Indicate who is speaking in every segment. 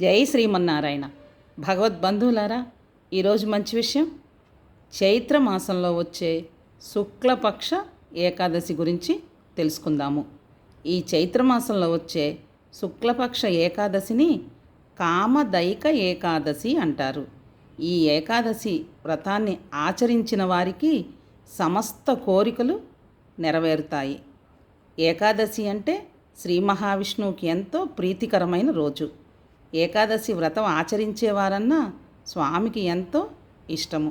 Speaker 1: జై శ్రీమన్నారాయణ. భగవద్బంధువులారా ఈరోజు మంచి విషయం చైత్ర మాసంలో వచ్చే శుక్లపక్ష ఏకాదశి గురించి తెలుసుకుందాము. ఈ చైత్ర మాసంలో వచ్చే శుక్లపక్ష ఏకాదశిని కామదైక ఏకాదశి అంటారు. ఈ ఏకాదశి వ్రతాన్ని ఆచరించిన వారికి సమస్త కోరికలు నెరవేరుతాయి. ఏకాదశి అంటే శ్రీ మహావిష్ణువుకి ఎంతో ప్రీతికరమైన రోజు. ఏకాదశి వ్రతం ఆచరించేవారన్నా స్వామికి ఎంతో ఇష్టము.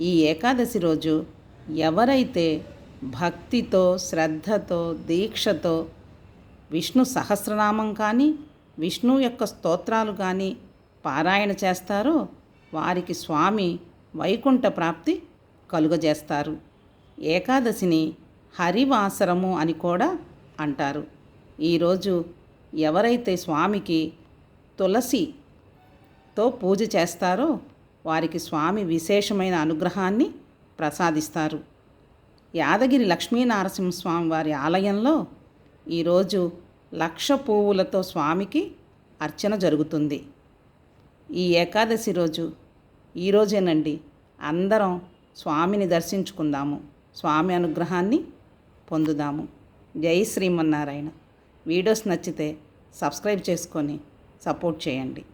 Speaker 1: ఈ ఏకాదశి రోజు ఎవరైతే భక్తితో శ్రద్ధతో దీక్షతో విష్ణు సహస్రనామం కానీ విష్ణు యొక్క స్తోత్రాలు కానీ పారాయణ చేస్తారో వారికి స్వామి వైకుంఠ ప్రాప్తి కలుగజేస్తారు. ఏకాదశిని హరివాసరము అని కూడా అంటారు. ఈరోజు ఎవరైతే స్వామికి తులసితో పూజ చేస్తారో వారికి స్వామి విశేషమైన అనుగ్రహాన్ని ప్రసాదిస్తారు. యాదగిరి లక్ష్మీనారసింహస్వామి వారి ఆలయంలో ఈరోజు లక్ష పువ్వులతో స్వామికి అర్చన జరుగుతుంది. ఈ ఏకాదశి రోజు ఈరోజేనండి అందరం స్వామిని దర్శించుకుందాము స్వామి అనుగ్రహాన్ని పొందుదాము. జై శ్రీమన్నారాయణ. వీడియోస్ నచ్చితే సబ్స్క్రైబ్ చేసుకొని సపోర్ట్ చేయండి.